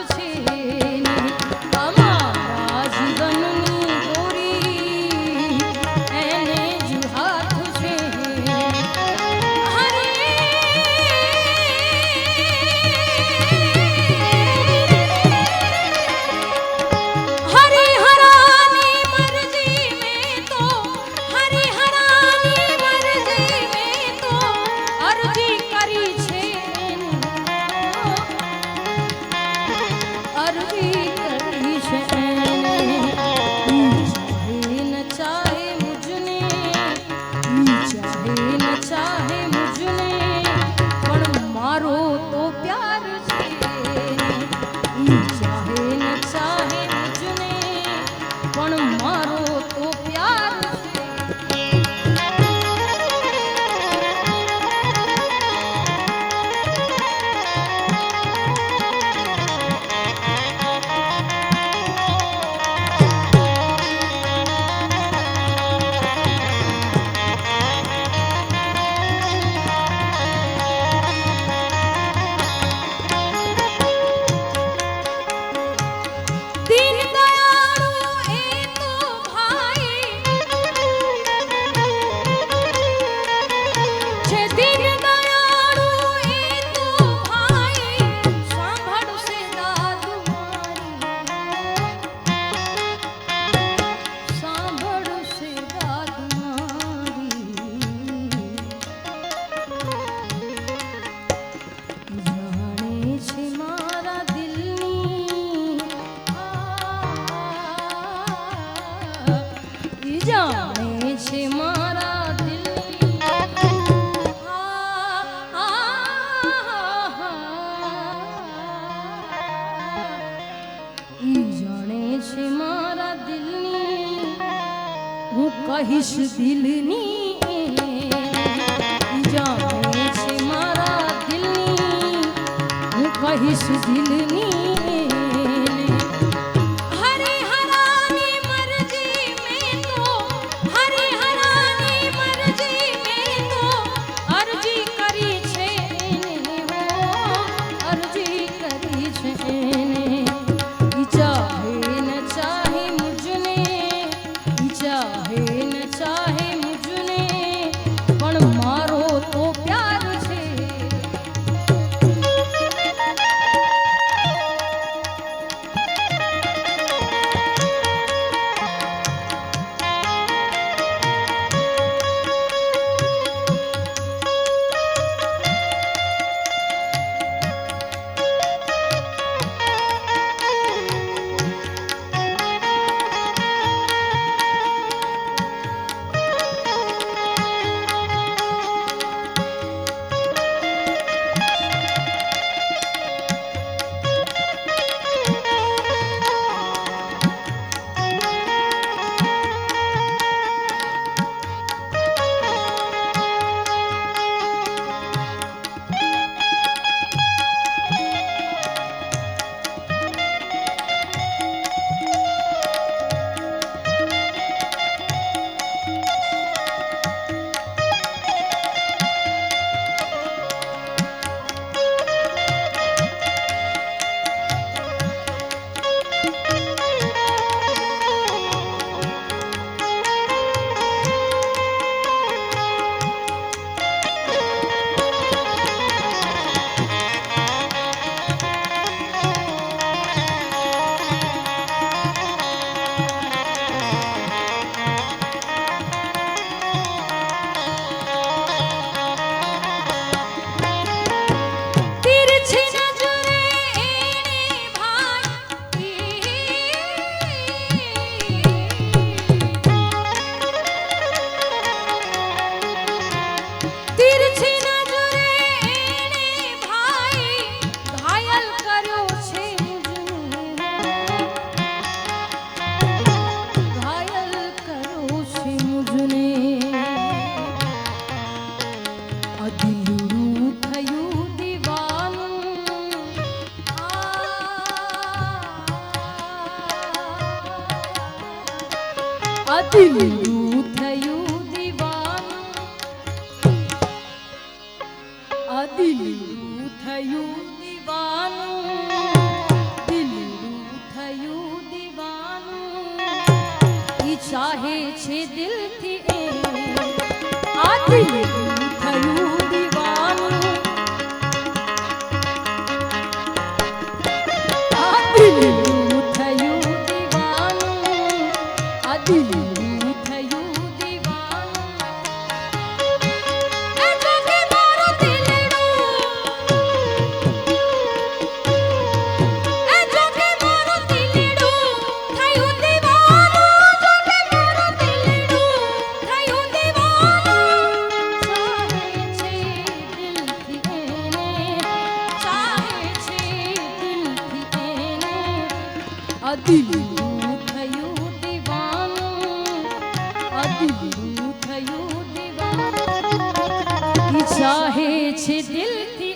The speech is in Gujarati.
বুঝি कहिश दिल नी जाने से मारा दिल कहिश दिल સિંધુ થયું દીવાનું અદિલું થયું દીવાનું દિલું થયું દીવાનું ઈ ચાહે છે દિલથી એ આ દિલું ચાહે છે દિલથી